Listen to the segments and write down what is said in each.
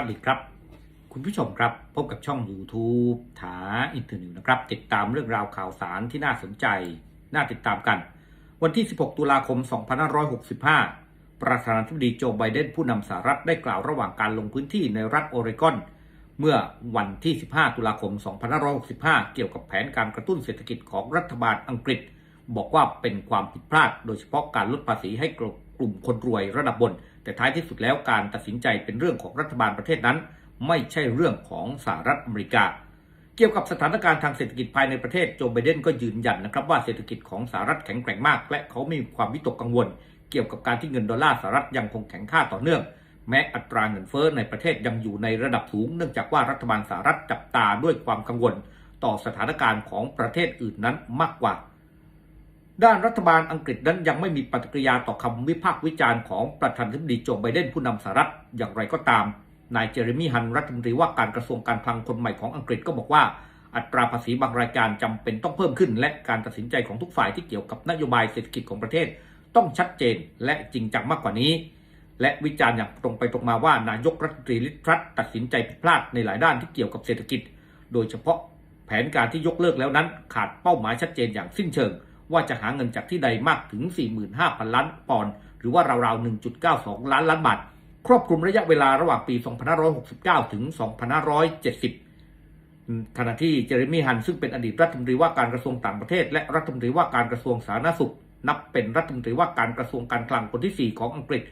ัสดีครับ คุณผู้ชมครับพบกับช่อง YouTube ถาอินเทอร์นิวนะครับ ติดตามเรื่องราวข่าวสารที่น่าสนใจ น่าติดตามกัน วันที่ 16 ตุลาคม 2565 ประธานาธิบดีโจไบเดนผู้นำสหรัฐได้กล่าวระหว่างการลงพื้นที่ในรัฐโอเรกอน เมื่อวันที่ 15 ตุลาคม 2565 เกี่ยวกับแผนการกระตุ้นเศรษฐกิจของรัฐบาลอังกฤษ บอกว่าเป็นความผิดพลาด โดยเฉพาะการลดภาษีให้ กลุ่มคนรวยระดับบน แต่ท้ายที่สุดแล้วการตัดสินใจเป็นเรื่องของรัฐบาลประเทศนั้น ไม่ใช่เรื่องของสหรัฐอเมริกา เกี่ยวกับสถานการณ์ทางเศรษฐกิจภายในประเทศโจไบเดนก็ยืนยันนะครับว่าเศรษฐกิจของสหรัฐแข็งแกร่งมาก และเขาไม่มีความวิตกกังวล เกี่ยวกับการที่เงินดอลลาร์สหรัฐยังคงแข็งค่าต่อเนื่องแม้อัตราเงินเฟ้อในประเทศยังอยู่ในระดับสูง เนื่องจากว่ารัฐบาลสหรัฐจับตาด้วยความกังวล ต่อสถานการณ์ของประเทศอื่นนั้นมากกว่า ด้านรัฐบาลอังกฤษนั้นยังไม่มีปฏิกิริยาต่อคำวิพากษ์วิจารณ์ของประธานาธิบดีโจไบเดนผู้นำสหรัฐอย่างไรก็ตาม นายเจเรมีฮันรัฐมนตรีว่าการกระทรวงการคลังคนใหม่ของอังกฤษก็บอกว่า อัตราภาษีบางรายการจำเป็นต้องเพิ่มขึ้น และการตัดสินใจของทุกฝ่ายที่เกี่ยวกับนโยบายเศรษฐกิจของประเทศ ต้องชัดเจนและจริงจังมากกว่านี้ และวิจารณ์อย่างตรงไปตรงมาว่านายกรัฐมนตรีลิทรัตตัดสินใจผิดพลาดในหลายด้านที่เกี่ยวกับเศรษฐกิจ โดยเฉพาะแผนการที่ยกเลิกแล้วนั้น ขาดเป้าหมายชัดเจนอย่างสิ้นเชิง ว่าจะหาเงินจากที่ใดมากถึง 45,000 ล้านปอนด์หรือว่าราวๆ 1.92 ล้านล้านบาท ครอบคลุมระยะเวลาระหว่างปี 2569 ถึง 2570 ขณะที่เจเรมีฮันซึ่งเป็นอดีตรัฐมนตรีว่าการกระทรวงต่างประเทศ และรัฐมนตรีว่าการกระทรวงสาธารณสุข นับเป็นรัฐมนตรีว่าการกระทรวงการคลังคนที่ 4 ของอังกฤษ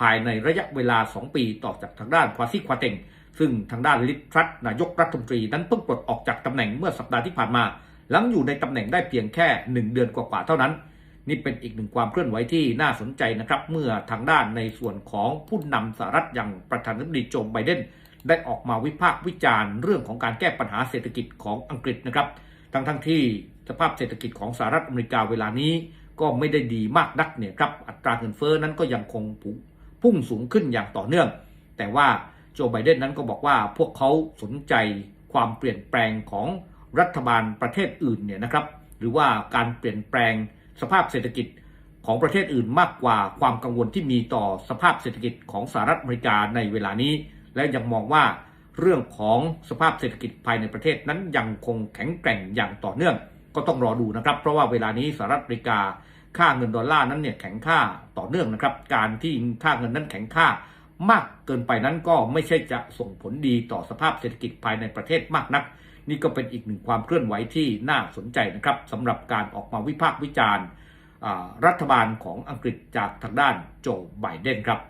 ภายในระยะเวลา 2 ปีต่อจากทางด้านควาซีควาเต็งซึ่งทางด้านลิทรัตนายกรัฐมนตรีนั้นเพิ่งปลดออกจากตำแหน่งเมื่อสัปดาห์ที่ผ่านมา หลังอยู่ในตำแหน่งได้เพียงแค่ 1 เดือนกว่าๆเท่านั้น นี่เป็นอีกหนึ่งความเคลื่อนไหวที่น่าสนใจนะครับ เมื่อทางด้านในส่วนของผู้นำสหรัฐอย่างประธานาธิบดีโจไบเดนได้ออกมาวิพากษ์วิจารณ์เรื่องของการแก้ปัญหาเศรษฐกิจของอังกฤษนะครับ ทั้งทั้งที่สภาพเศรษฐกิจของสหรัฐอเมริกาเวลานี้ ก็ไม่ได้ดีมากนักเนี่ยครับอัตราเงินเฟ้อนั้นก็ยังคงพุ่งสูงขึ้นอย่างต่อเนื่อง แต่ว่าโจไบเดนนั้นก็บอกว่าพวกเขาสนใจความเปลี่ยนแปลงของ รัฐบาลประเทศอื่นเนี่ยนะครับ หรือว่าการเปลี่ยนแปลงสภาพเศรษฐกิจของประเทศอื่นมากกว่าความกังวลที่มีต่อสภาพเศรษฐกิจของสหรัฐอเมริกาในเวลานี้ และยังมองว่าเรื่องของสภาพเศรษฐกิจภายในประเทศนั้นยังคงแข็งแกร่งอย่างต่อเนื่อง ก็ต้องรอดูนะครับ เพราะว่าเวลานี้สหรัฐอเมริกาค่าเงินดอลลาร์นั้นเนี่ยแข็งค่าต่อเนื่องนะครับ การที่ค่าเงินนั้นแข็งค่า มากเกินไปนั้นก็ไม่ใช่จะส่งผลดีต่อสภาพเศรษฐกิจภายในประเทศมากนัก นี่ก็เป็นอีกหนึ่งความเคลื่อนไหวที่น่าสนใจนะครับสำหรับการออกมาวิพากษ์วิจารณ์รัฐบาลของอังกฤษจากทางด้านโจไบเดนครับ